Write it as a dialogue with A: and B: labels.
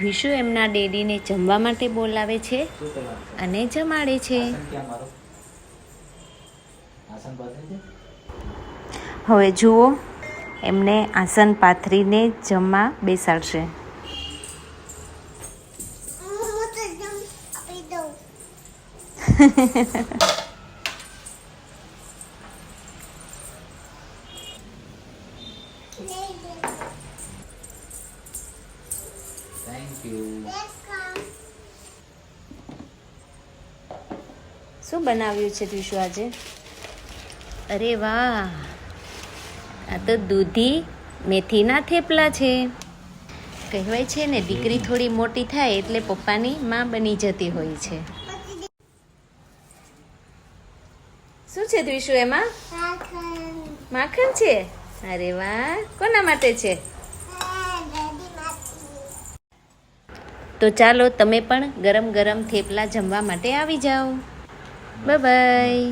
A: વિશુ એમના ડેડીને જમવા માટે બોલાવે છે? અને જમાડે છે હવે જુઓ એમને આસન પાથરીને જમવા બેસાડશે
B: Thank તો
C: થેન્ક યુ
A: શું બનાવ્યું છે વિશુ આજે? અરે વાહ! આ તો દૂધી મેથીના થેપલા છે. કહેવાય છે ને દીકરી થોડી મોટી થાય એટલે પપ્પાની માં બની જતી હોય છે. શું છે દ્વિશુ એમાં?
B: માખણ.
A: માખણ છે? અરે વાહ! કોના માટે છે? તો ચાલો તમે પણ ગરમ ગરમ થેપલા જમવા માટે આવી જાઓ. બાય